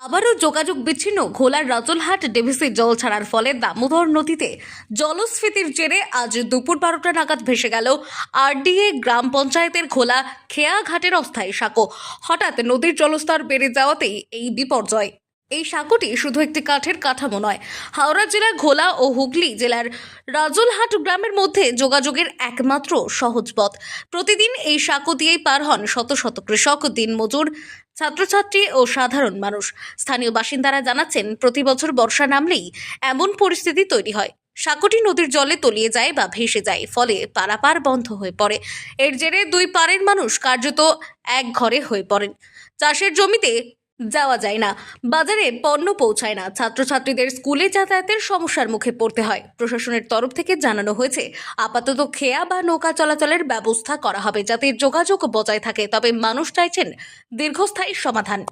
আবারও যোগাযোগ বিচ্ছিন্ন। ঘোলার রাজলহাট ডিভিসি জল ছাড়ার ফলে দামোদর নদীতে জলস্ফীতির জেরে আজ দুপুর বারোটা নাগাদ ভেসে গেল আরডিএ গ্রাম পঞ্চায়েতের ঘোলা খেয়া ঘাটের অস্থায়ী সাঁকো। হঠাৎ নদীর জলস্তর বেড়ে যাওয়াতেই এই বিপর্যয়। এই সাঁকোটি শুধু একটি কাঠের কাঠামো নয়, হাওড়া জেলার ঘোলা ও হুগলি জেলার রাজলহাট গ্রামের মধ্যে যোগাযোগের একমাত্র সহজ পথ। প্রতিদিন এই সাঁকো দিয়েই পার হন শত শত কৃষক, দিনমজুর ছাত্রছাত্রী ও সাধারণ মানুষ। স্থানীয় বাসিন্দারা জানাচ্ছেন, প্রতি বছর বর্ষা নামলেই এমন পরিস্থিতি তৈরি হয়। সাঁকোটি নদীর জলে তলিয়ে যায় বা ভেসে যায়, ফলে পারাপার বন্ধ হয়ে পড়ে। এর জেরে দুই পারের মানুষ কার্যত এক ঘরে হয়ে পড়েন। চাষের জমিতে যাওয়া যায় না। বাজারে পণ্য পৌঁছায় না। ছাত্রছাত্রীদের স্কুলে যাতায়াতের সমস্যার মুখে পড়তে হয়। প্রশাসনের তরফ থেকে জানানো হয়েছে, আপাতত খেয়া বা নৌকা চলাচলের ব্যবস্থা করা হবে যাতে যোগাযোগ বজায় থাকে। তবে মানুষ চাইছেন দীর্ঘস্থায়ী সমাধান।